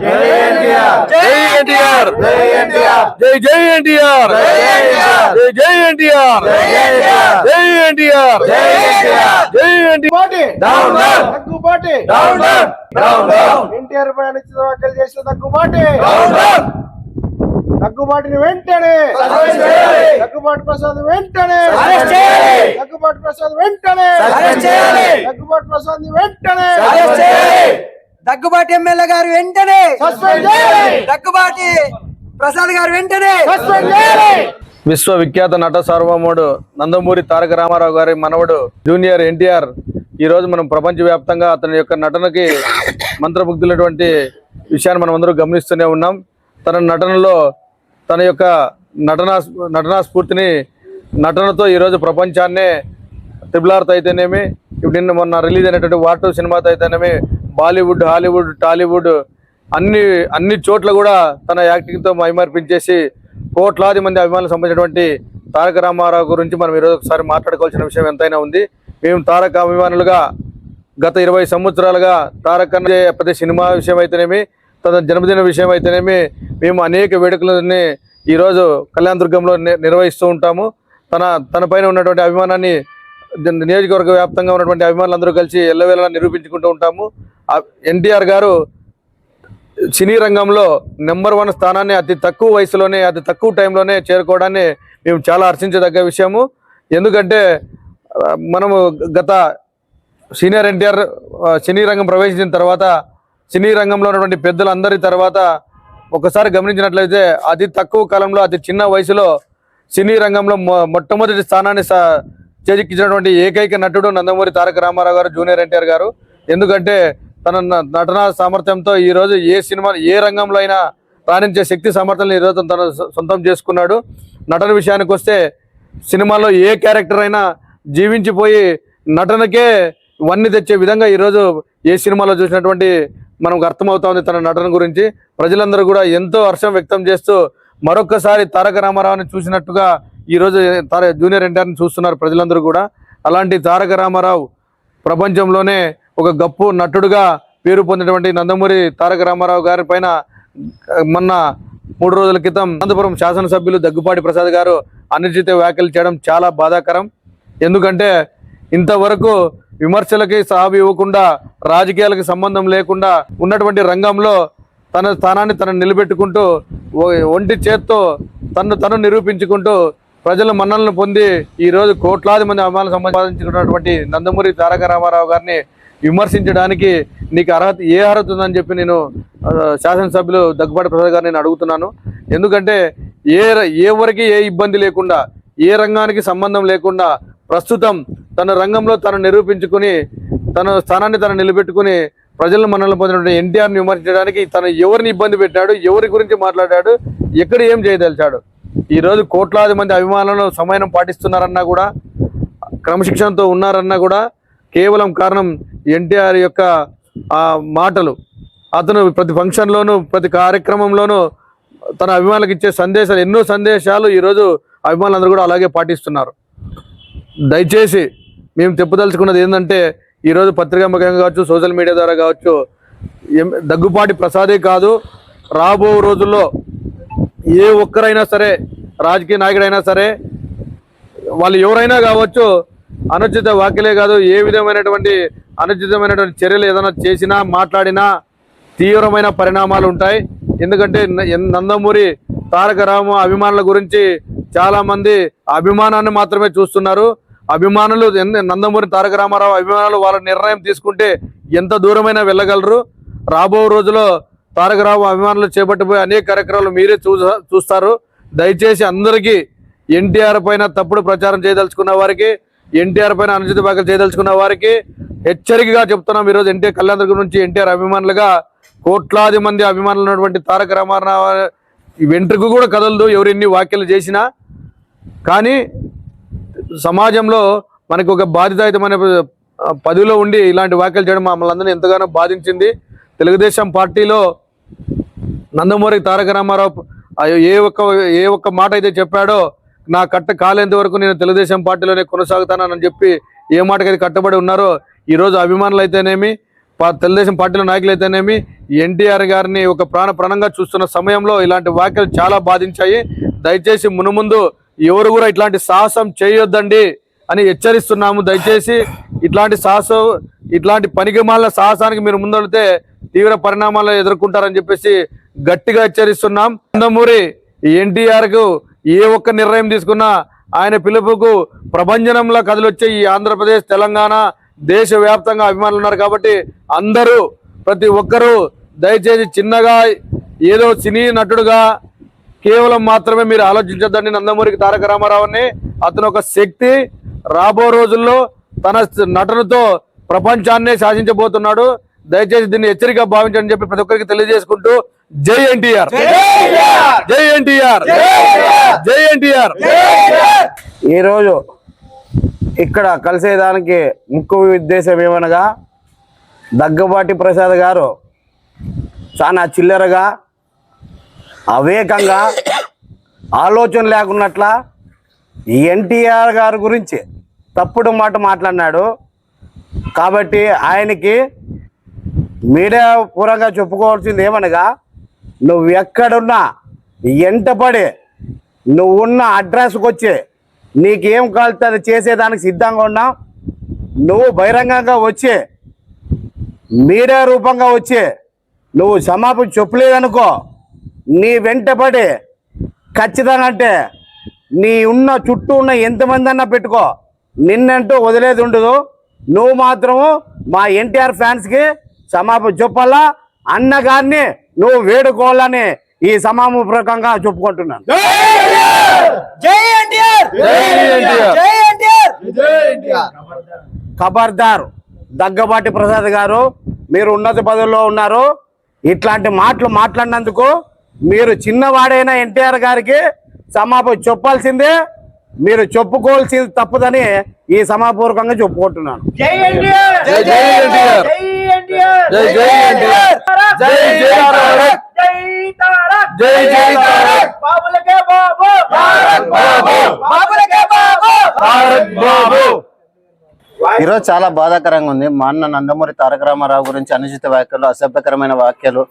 జై ఎన్టీఆర్ జై ఎన్టీఆర్. జై ఎన్టీఆర్. జై జై ఎన్టీఆర్. జై జై ఎన్టీఆర్. జై ఎన్టీఆర్. జై ఎన్టీఆర్. జై NTR. Party down down Daggubati down down down down NTR పై అనుచిత వ్యాఖ్యలు చేసిన దగ్గుబాటి డౌన్ డౌన్ దగ్గుబాటిని వెంటనే. దగ్గుబాటి ప్రసాద్ వెంటనే. దగ్గుబాటి ప్రసాద్ వెంటనే. దగ్గుబాటి ప్రసాద్ వెంటనే. దగ్గుబాటి ఎమ్మెల్యే గారు వెంటనే దగ్గుబాటి ప్రసాద్ గారు వెంటనే విశ్వవిఖ్యాత నట సార్వభౌముడు నందమూరి తారక రామారావు గారి మనవడు జూనియర్ ఎన్టీఆర్. ఈ రోజు మనం ప్రపంచవ్యాప్తంగా అతని యొక్క నటనకి మంత్రముగ్ధులటువంటి విషయాన్ని మనం అందరూ గమనిస్తూనే ఉన్నాం. తన నటనలో తన యొక్క నటనా నటనా స్ఫూర్తిని నటనతో ఈరోజు ప్రపంచాన్నే ట్రిపుల్ ఆర్తో అయితేనేమి ఇప్పుడు నిన్న మొన్న రిలీజ్ అయినటువంటి వాటు సినిమాతో అయితేనేమి బాలీవుడ్ హాలీవుడ్ టాలీవుడ్ అన్ని అన్ని చోట్ల కూడా తన యాక్టింగ్తో మైమర్పించేసి కోట్లాది మంది అభిమానులు సంబంధించినటువంటి తారక రామారావు గురించి మనం ఈరోజు ఒకసారి మాట్లాడుకోవాల్సిన విషయం ఎంతైనా ఉంది. మేము తారక అభిమానులుగా గత ఇరవై సంవత్సరాలుగా తారక్ ప్రతి సినిమా విషయం అయితేనేమి తన జన్మదిన విషయం అయితేనేమి మేము అనేక వేడుకలని ఈరోజు కళ్యాణ దుర్గంలో ని- నిర్వహిస్తూ ఉంటాము. తన తన పైన ఉన్నటువంటి అభిమానాన్ని నియోజకవర్గ వ్యాప్తంగా ఉన్నటువంటి అభిమానులందరూ కలిసి ఎల్లవేళలా నిరూపించుకుంటూ ఉంటాము. ఎన్టీఆర్ గారు సినీ రంగంలో నెంబర్ వన్ స్థానాన్ని అతి తక్కువ వయసులోనే అతి తక్కువ టైంలోనే చేరుకోవడాన్ని మేము చాలా హర్షించదగ్గ విషయము. ఎందుకంటే మనము గత సీనియర్ ఎన్టీఆర్ సినీ రంగం ప్రవేశించిన తర్వాత సినీ రంగంలో ఉన్నటువంటి పెద్దలందరి తర్వాత ఒకసారి గమనించినట్లయితే అతి తక్కువ కాలంలో అతి చిన్న వయసులో సినీ రంగంలో మొ- మొట్టమొదటి స్థానాన్ని స- చేజిక్కించినటువంటి ఏకైక నటుడు నందమూరి తారక రామారావు గారు జూనియర్ ఎన్టీఆర్ గారు. ఎందుకంటే తన న- నటనా సామర్థ్యంతో ఈరోజు ఏ సినిమా ఏ రంగంలో అయినా రాణించే శక్తి సామర్థ్యాలను ఈరోజు తన సొంతం చేసుకున్నాడు. నటన విషయానికి వస్తే సినిమాలో ఏ క్యారెక్టర్ అయినా జీవించిపోయి నటనకే వన్ని తెచ్చే విధంగా ఈరోజు ఏ సినిమాలో చూసినటువంటి మనకు అర్థమవుతోంది తన నటన గురించి. ప్రజలందరూ కూడా ఎంతో హర్షం వ్యక్తం చేస్తూ మరొక్కసారి తారక రామారావుని చూసినట్టుగా ఈరోజు తార జూనియర్ ఎన్టీఆర్ని చూస్తున్నారు ప్రజలందరూ కూడా. అలాంటి తారక రామారావు ప్రపంచంలోనే ఒక గప్పు నటుడుగా పేరు పొందినటువంటి నందమూరి తారక రామారావు గారి పైన మొన్న మూడు రోజుల క్రితం అనంతపురం శాసనసభ్యులు దగ్గుపాటి ప్రసాద్ గారు అనిర్చిత వ్యాఖ్యలు చేయడం చాలా బాధాకరం. ఎందుకంటే ఇంతవరకు విమర్శలకి సాగు ఇవ్వకుండా రాజకీయాలకు సంబంధం లేకుండా ఉన్నటువంటి రంగంలో తన స్థానాన్ని తను నిలబెట్టుకుంటూ ఒంటి చేత్తో తను తను నిరూపించుకుంటూ ప్రజల మన్నలను పొంది ఈ రోజు కోట్లాది మంది అభిమానులు సంపాదించుకున్నటువంటి నందమూరి తారక రామారావు గారిని విమర్శించడానికి నీకు అర్హత ఏ అర్హత ఉందని చెప్పి నేను శాసనసభ్యులు దగ్గుబాటి ప్రసాద్ గారిని నేను అడుగుతున్నాను. ఎందుకంటే ఏ ర- ఎవరికి ఏ ఇబ్బంది లేకుండా ఏ రంగానికి సంబంధం లేకుండా ప్రస్తుతం తన రంగంలో తను నిరూపించుకుని తన స్థానాన్ని తను నిలబెట్టుకుని ప్రజలను మనల్ని పొందినటువంటి ఎన్టీఆర్ని విమర్శించడానికి తను ఎవరిని ఇబ్బంది పెట్టాడు ఎవరి గురించి మాట్లాడాడు ఎక్కడ ఏం చేయదలిచాడు. ఈ రోజు కోట్లాది మంది అభిమానులను సమయం పాటిస్తున్నారన్నా కూడా క్రమశిక్షణతో ఉన్నారన్నా కూడా కేవలం కారణం ఎన్టీఆర్ యొక్క మాటలు. అతను ప్రతి ఫంక్షన్లోనూ ప్రతి కార్యక్రమంలోనూ తన అభిమానులకు ఇచ్చే సందేశాలు ఎన్నో సందేశాలు ఈరోజు అభిమానులందరూ కూడా అలాగే పాటిస్తున్నారు. దయచేసి మేము చెప్పదలుచుకున్నది ఏంటంటే ఈరోజు పత్రికాముఖంగా కావచ్చు సోషల్ మీడియా ద్వారా కావచ్చు దగ్గుపాటి ప్రసాదే కాదు రాబో రోజుల్లో ఏ ఒక్కరైనా సరే రాజకీయ నాయకుడైనా సరే వాళ్ళు ఎవరైనా కావచ్చు అనుచిత వ్యాఖ్యలే కాదు ఏ విధమైనటువంటి అనుచితమైనటువంటి చర్యలు ఏదైనా చేసినా మాట్లాడినా తీవ్రమైన పరిణామాలు ఉంటాయి. ఎందుకంటే ఎన్- నందమూరి తారక రామ అభిమానుల గురించి చాలామంది అభిమానాన్ని మాత్రమే చూస్తున్నారు. అభిమానులు నందమూరి తారక రామారావు అభిమానులు వాళ్ళ నిర్ణయం తీసుకుంటే ఎంత దూరమైనా వెళ్ళగలరు. రాబో రోజుల్లో తారక రామ అభిమానులు చేపట్టబోయే అనేక కార్యక్రమాలు మీరే చూస్తారు. దయచేసి అందరికీ ఎన్టీఆర్ పైన తప్పుడు ప్రచారం చేయదలుచుకున్న వారికి ఎన్టీఆర్ పైన అనుచిత వ్యాఖ్యలు చేయదలుచుకున్న వారికి హెచ్చరికగా చెప్తున్నాం. ఈరోజు ఎన్టీఆర్ కళ్యాణ దగ్గర నుంచి ఎన్టీఆర్ అభిమానులుగా కోట్లాది మంది అభిమానులు ఉన్నటువంటి తారక రామారావు వెంట్రుకు కూడా కదలదు ఎవరు ఎన్ని వ్యాఖ్యలు చేసినా. కానీ సమాజంలో మనకు ఒక బాధితాయుతమైన పదవిలో ఉండి ఇలాంటి వ్యాఖ్యలు చేయడం మమ్మల్ని అందరినీ ఎంతగానో బాధించింది. తెలుగుదేశం పార్టీలో నందమూరి తారక రామారావు ఏ ఒక్క ఏ ఒక్క మాట అయితే చెప్పాడో నా కట్ట కాలేంత వరకు నేను తెలుగుదేశం పార్టీలోనే కొనసాగుతానని చెప్పి ఏ మాటకైతే కట్టబడి ఉన్నారో ఈరోజు అభిమానులు అయితేనేమి పా- తెలుగుదేశం పార్టీలో నాయకులైతేనేమి ఎన్టీఆర్ గారిని ఒక ప్రాణ ప్రాణంగా చూస్తున్న సమయంలో ఇలాంటి వ్యాఖ్యలు చాలా బాధించాయి. దయచేసి మునుముందు ఎవరు కూడా ఇట్లాంటి సాహసం చేయొద్దండి అని హెచ్చరిస్తున్నాము. దయచేసి ఇట్లాంటి సాహసం ఇట్లాంటి పనికి సాహసానికి మీరు ముందడితే తీవ్ర పరిణామాలు ఎదుర్కొంటారని చెప్పేసి గట్టిగా హెచ్చరిస్తున్నాం. నందమూరి ఎన్టీఆర్కు ఏ ఒక్క నిర్ణయం తీసుకున్నా ఆయన పిలుపుకు ప్రభంజనంలా కదిలొచ్చే ఈ ఆంధ్రప్రదేశ్ తెలంగాణ దేశవ్యాప్తంగా అభిమానులు ఉన్నారు కాబట్టి అందరూ ప్రతి ఒక్కరూ దయచేసి చిన్నగా ఏదో సినీ నటుడుగా కేవలం మాత్రమే మీరు ఆలోచించొద్దండి. నందమూరికి తారక రామారావుని అతను ఒక శక్తి. రాబో రోజుల్లో తన నటనతో ప్రపంచాన్నే శాసించబోతున్నాడు. దయచేసి దీన్ని హెచ్చరిక భావించండి చెప్పి ప్రతి ఒక్కరికి తెలియజేసుకుంటూ జై ఎన్టీఆర్. జై ఎన్టీఆర్. జై ఎన్టీఆర్. ఈరోజు ఇక్కడ కలిసేదానికి ముఖ్య ఉద్దేశం ఏమనగా దగ్గబాటి ప్రసాద్ గారు చాలా చిల్లరగా అవేకంగా ఆలోచన లేకున్నట్ల ఎన్టీఆర్ గారి గురించి తప్పుడు మాట మాట్లాడినాడు. కాబట్టి ఆయనకి మీడియా పూర్వంగా చెప్పుకోవాల్సింది ఏమనగా నువ్వు ఎక్కడున్నా ఎంటపడి నువ్వు ఉన్న అడ్రస్కి వచ్చి నీకేం కావాలితే అది చేసేదానికి సిద్ధంగా ఉన్నావు నువ్వు బహిరంగంగా వచ్చి మీడియా రూపంగా వచ్చి నువ్వు క్షమాపణ చెప్పలేదనుకో నీ వెంటపడి ఖచ్చితంగా అంటే నీ ఉన్న చుట్టూ ఉన్న ఎంతమంది అన్నా పెట్టుకో నిన్నంటూ వదిలేది ఉండదు. నువ్వు మాత్రము మా ఎన్టీఆర్ ఫ్యాన్స్కి క్షమాపణ చెప్పాలా? అన్నగారిని నువ్వు వేడుకోవాలని ఈ సమాపూర్వకంగా చెప్పుకుంటున్నాను. ఖబర్దార్ దగ్గబాటి ప్రసాద్ గారు మీరు ఉన్నత పదవిలో ఉన్నారు. ఇట్లాంటి మాటలు మాట్లాడినందుకు మీరు చిన్నవాడైన ఎన్టీఆర్ గారికి సమాప చెప్పాల్సిందే. మీరు చెప్పుకోవాల్సింది తప్పుదని ఈ సమాపూర్వకంగా చెప్పుకుంటున్నాను. జై ఎన్టీఆర్! జై జై ఎన్టీఆర్! జై ఎన్టీఆర్! జై జై ఎన్టీఆర్! జై జై తారక్ జై తారక్ జై జై తారక్ బాబులకే బాబు! తారక్ బాబు! బాబులకే బాబు! తారక్ బాబు! ఈరోజు చాలా బాధాకరంగా ఉంది. మా అన్న నందమూరి తారక రామారావు గురించి అనుచిత వ్యాఖ్యలు అసభ్యకరమైన వ్యాఖ్యలు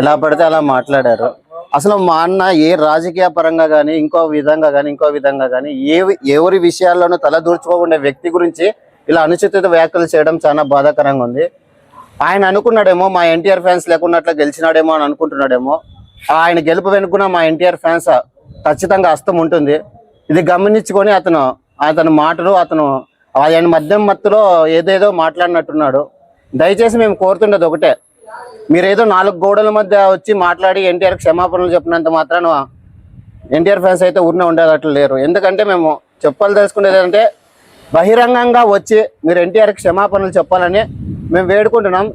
ఎలా పడితే అలా మాట్లాడారు. అసలు మా అన్న ఏ రాజకీయ పరంగా కానీ ఇంకో విధంగా కానీ ఇంకో విధంగా కానీ ఏ ఎవరి విషయాల్లోనూ తలదూర్చుకోకుండా వ్యక్తి గురించి ఇలా అనుచిత వ్యాఖ్యలు చేయడం చాలా బాధాకరంగా ఉంది. ఆయన అనుకున్నాడేమో మా ఎన్టీఆర్ ఫ్యాన్స్ లేకున్నట్లు గెలిచినాడేమో అని అనుకుంటున్నాడేమో. ఆయన గెలుపు వెనుకున్న మా ఎన్టీఆర్ ఫ్యాన్స్ ఖచ్చితంగా అస్తం ఉంటుంది. ఇది గమనించుకొని అతను అతని మాటలు అతను ఆయన మద్యం మత్తులో ఏదేదో మాట్లాడినట్టున్నాడు. దయచేసి మేము కోరుతుండేది ఒకటే. మీరేదో నాలుగు గోడల మధ్య వచ్చి మాట్లాడి ఎన్టీఆర్ క్షమాపణలు చెప్పినంత మాత్రాన ఎన్టీఆర్ ఫ్యాన్స్ అయితే ఊరినే ఉండేటట్లు లేరు. ఎందుకంటే మేము చెప్పాలి తెలుసుకునేది అంటే బహిరంగంగా వచ్చి మీరు ఎన్టీఆర్ క్షమాపణలు చెప్పాలని మేము వేడుకుంటున్నాం.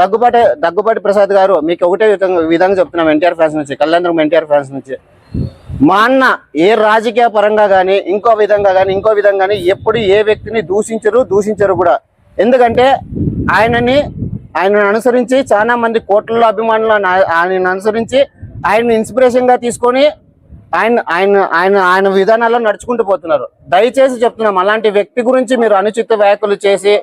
దగ్గుబాటి దగ్గుబాటి ప్రసాద్ గారు మీకు ఒకటే విధంగా విధంగా చెప్తున్నాం ఎన్టీఆర్ ఫ్యాన్స్ నుంచి కళ్యాణం ఎన్టీఆర్ ఫ్యాన్స్ నుంచి. మా అన్న ఏ రాజకీయ పరంగా కానీ ఇంకో విధంగా కానీ ఇంకో విధంగా కానీ ఎప్పుడు ఏ వ్యక్తిని దూషించరు దూషించరు కూడా. ఎందుకంటే ఆయనని ఆయనను అనుసరించి చాలా మంది కోట్లలో అభిమానులు ఆయనను అనుసరించి ఆయన ఇన్స్పిరేషన్గా తీసుకొని ఆయన ఆయన ఆయన ఆయన విధానాల్లో నడుచుకుంటూ పోతున్నారు. దయచేసి చెప్తున్నాం అలాంటి వ్యక్తి గురించి మీరు అనుచిత వ్యాఖ్యలు చేసి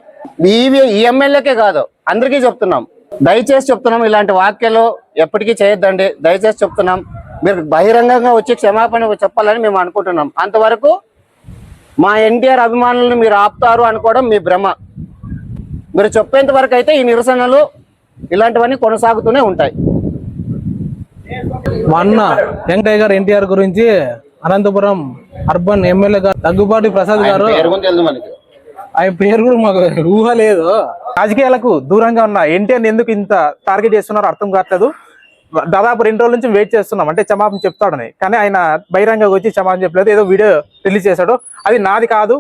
ఈ ఎమ్మెల్యేకే కాదు అందరికీ చెప్తున్నాం. దయచేసి చెప్తున్నాం ఇలాంటి వ్యాఖ్యలు ఎప్పటికీ చేయొద్దండి. దయచేసి చెప్తున్నాం మీరు బహిరంగంగా వచ్చి క్షమాపణ చెప్పాలని మేము అనుకుంటున్నాం. అంతవరకు మా ఎన్టీఆర్ అభిమానులను మీరు ఆపుతారు అనుకోవడం మీ భ్రమ. మీరు చెప్పేంత వరకు అయితే ఈ నిరసనలు ఇలాంటివన్నీ కొనసాగుతూనే ఉంటాయి. మా అన్న యంగ్ టైగర్ ఎన్టీఆర్ గురించి అనంతపురం అర్బన్ ఎమ్మెల్యే గారు దగ్గుబాటి ప్రసాద్ గారు ఆయన పేరు కూడా మాకు ఊహ లేదు. రాజకీయాలకు దూరంగా ఉన్న ఎన్టీఆర్ ఎందుకు ఇంత టార్గెట్ చేస్తున్నారో అర్థం కావట్లేదు. దాదాపు రెండు రోజుల నుంచి వెయిట్ చేస్తున్నాం. అంటే క్షమాపణ చెప్తాడని. కానీ ఆయన బహిరంగ వచ్చి క్షమాపణ చెప్పలేదు. ఏదో వీడియో రిలీజ్ చేశాడు. అది నాది కాదు.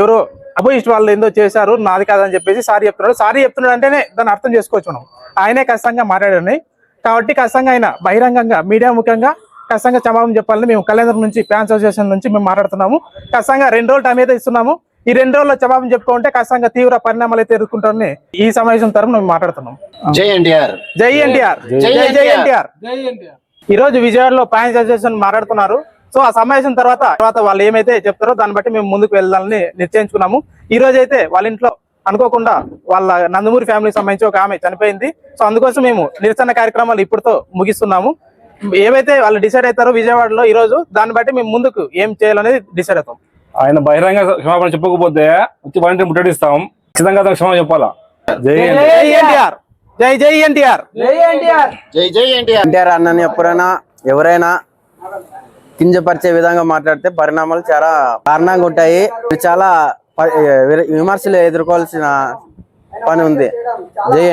ఎవరో అపోజిస్ట్ వాళ్ళు ఏందో చేశారు నాది కాదని చెప్పేసి సారీ చెప్తున్నాడు. సారీ చెప్తున్నాడు అంటేనే దాన్ని అర్థం చేసుకోవచ్చు మనం. ఆయనే ఖచ్చితంగా మాట్లాడాడని. కాబట్టి ఖచ్చితంగా ఆయన బహిరంగంగా మీడియా ముఖ్యంగా ఖచ్చితంగా క్షమాపణ చెప్పాలని మేము కళ్యాణం నుంచి ఫ్యాన్స్ అసోసియేషన్ నుంచి మేము మాట్లాడుతున్నాము. ఖచ్చితంగా రెండు రోజులు టైం అయితే ఇస్తున్నాము. ఈ రెండు రోజుల్లో క్షమాపణ చెప్పుకుంటే ఖచ్చితంగా తీవ్ర పరిణామాలు అయితే ఎదుర్కొంటారని ఈ సమావేశం తరఫున మేము మాట్లాడుతున్నాం జై ఎన్టీఆర్. జై ఎన్టీఆర్. జై జై. ఎన్టీఆర్. ఈ రోజు విజయవాడలో ఫ్యాన్స్ అసోసియేషన్ మాట్లాడుతున్నారు. సో ఆ సమావేశం తర్వాత తర్వాత వాళ్ళు ఏమైతే చెప్తారో దాన్ని బట్టి మేము ముందుకు వెళ్ళాలని నిశ్చయించుకున్నాము. ఈ రోజు అయితే వాళ్ళ ఇంట్లో అనుకోకుండా వాళ్ళ నందమూరి ఫ్యామిలీకి సంబంధించి ఒక ఆమె చనిపోయింది. సో అందుకోసం మేము నిరసన కార్యక్రమాలు ఇప్పటితో ముగిస్తున్నాము. ఏవైతే వాళ్ళు డిసైడ్ అవుతారో విజయవాడలో ఈ రోజు దాన్ని బట్టి మేము ముందుకు ఏం చేయాలనేది డిసైడ్ అవుతాం. ఆయన బహిరంగ క్షమాపణ చెప్పకపోతే వచ్చి వారంటీ ముట్టడిస్తాం. ఖచ్చితంగా అతనికి క్షమాపణ చెప్పాలా? జై హింద్. జై ఎన్టీఆర్. జై జై ఎన్టీఆర్. జై ఎన్టీఆర్. జై జై ఎన్టీఆర్. ఎన్టీఆర్ అన్నని ఎప్పుడైనా ఎవరైనా కించపరిచే విధంగా మాట్లాడితే పరిణామాలు చాలా కారణంగా ఉంటాయి. చాలా విమర్శలు ఎదుర్కోవాల్సిన పని ఉంది. జై